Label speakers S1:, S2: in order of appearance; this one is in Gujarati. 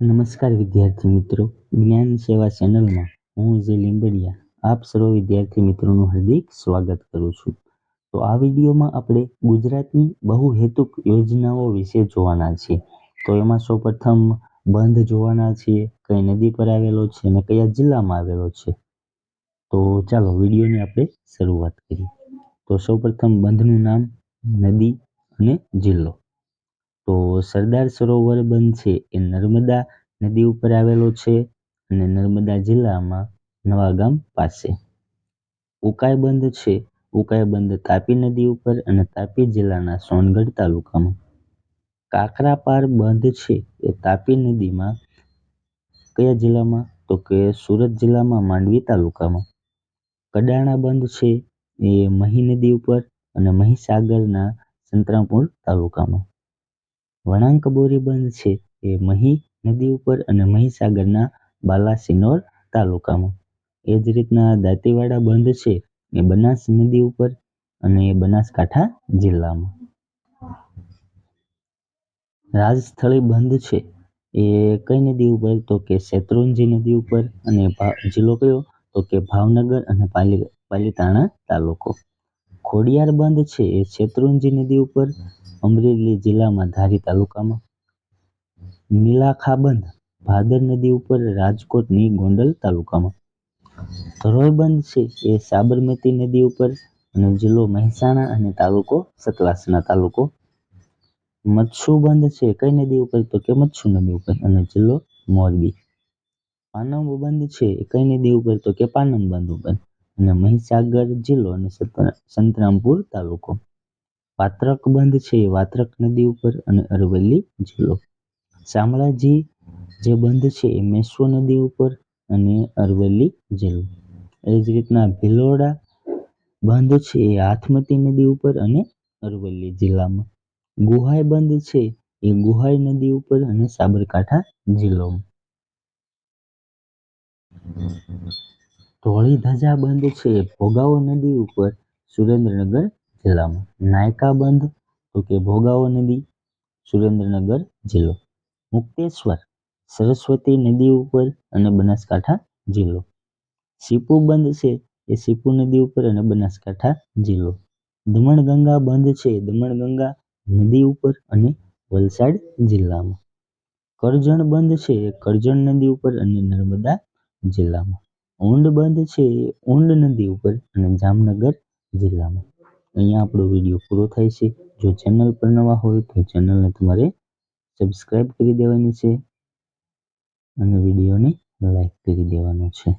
S1: નમસ્કાર વિદ્યાર્થી મિત્રો, જ્ઞાન સેવા ચેનલમાં હું જે લીંબડિયા, આપ સર્વ વિદ્યાર્થી મિત્રોનું હાર્દિક સ્વાગત કરું છું. તો આ વિડીયોમાં આપણે ગુજરાતની બહુહેતુક યોજનાઓ વિશે જોવાના છીએ. તો એમાં સૌપ્રથમ બંધ જોવાના છીએ, કઈ નદી પર આવેલો છે અને કયા જિલ્લામાં આવેલો છે. તો ચાલો વિડીયોની આપણે શરૂઆત કરીએ. તો સૌપ્રથમ બંધનું નામ નદી અને જિલ્લો. તો સરદાર સરોવર બંધ છે એ નર્મદા નદી ઉપર આવેલો છે અને નર્મદા જિલ્લામાં નવાગામ પાસે. ઉકાઈ બંધ છે. ઉકાઈ બંધ તાપી નદી ઉપર અને તાપી જિલ્લાના સોનગઢ તાલુકામાં. કાકરાપાર બંધ છે એ તાપી નદીમાં. કયા જિલ્લામાં? તો કે સુરત જિલ્લામાં માંડવી તાલુકામાં. કડાણા બંધ છે એ મહી નદી ઉપર અને મહીસાગરના સંતરામપુર તાલુકામાં. વણાંક બોરી બંધ છે એ મહી નદી ઉપર અને મહીસાગરના બાલાસિનોર તાલુકામાં. એ જ રીતના દાંતીવાડા બંધ છે એ બનાસ નદી ઉપર અને બનાસકાંઠા જિલ્લામાં. રાજસ્થળી બંધ છે એ કઈ નદી ઉપર? તો કે શેત્રુંજી નદી ઉપર અને જિલ્લો કયો? તો કે ભાવનગર અને પાલી, પાલીતાણા તાલુકો. ખોડિયાર બંધ છે એ શેત્રુંજી નદી ઉપર અમરેલી જિલ્લામાં ધારી તાલુકામાં. નીલાખા બંધ ભાદર નદી ઉપર રાજકોટની ગોંડલ તાલુકામાં. ધરોઈ બંધ છે એ સાબરમતી નદી ઉપર અને જિલ્લો મહેસાણા અને તાલુકો સતલાસના તાલુકો. મચ્છુ બંધ છે કઈ નદી ઉપર? તો કે મચ્છુ નદી ઉપર અને જિલ્લો મોરબી. પાનમ બંધ છે કઈ નદી ઉપર? તો કે પાનમ બંધ ઉપર. અને મહીસાગર જિલ્લો અને સંતરામપુર તાલુકો. વાત્રક બંધ છે એ વાત્રક નદી ઉપર અને અરવલ્લી જિલ્લો. શામળાજી જે બંધ છે એ મેશ્વો નદી ઉપર અને અરવલ્લી જિલ્લો. એ જ રીતના ભિલોડા બંધ છે એ હાથમતી નદી ઉપર અને અરવલ્લી જિલ્લામાં. ગુહાઈ બંધ છે એ ગુહાઈ નદી ઉપર અને સાબરકાંઠા જિલ્લોમાં. ધોળી ધજા બંધ છે. ભોગાવો નદી ઉપર સુરેન્દ્રનગર જિલ્લામાં. નાયકા બંધ તો કે ભોગાવો નદી સુરેન્દ્રનગર જિલ્લો. મુક્તેશ્વર? સરસ્વતી નદી ઉપર અને બનાસકાંઠા જિલ્લો. સીપુ બંધ છે એ સીપુ નદી ઉપર અને બનાસકાંઠા જિલ્લો. દમણગંગા બંધ છે દમણગંગા નદી ઉપર અને વલસાડ જિલ્લામાં. કરજણ બંધ છે કરજણ નદી ઉપર અને નર્મદા જિલ્લામાં. ઊંડ બંધ છે એ ઊંડ નદી ઉપર અને જામનગર જિલ્લામાં. અહીંયા આપણો વીડિયો પૂરો થાય છે. જો ચેનલ પર નવા હોય તો ચેનલને તમારે સબસ્ક્રાઈબ કરી દેવાની છે અને વિડીયોને લાઈક કરી દેવાનો છે.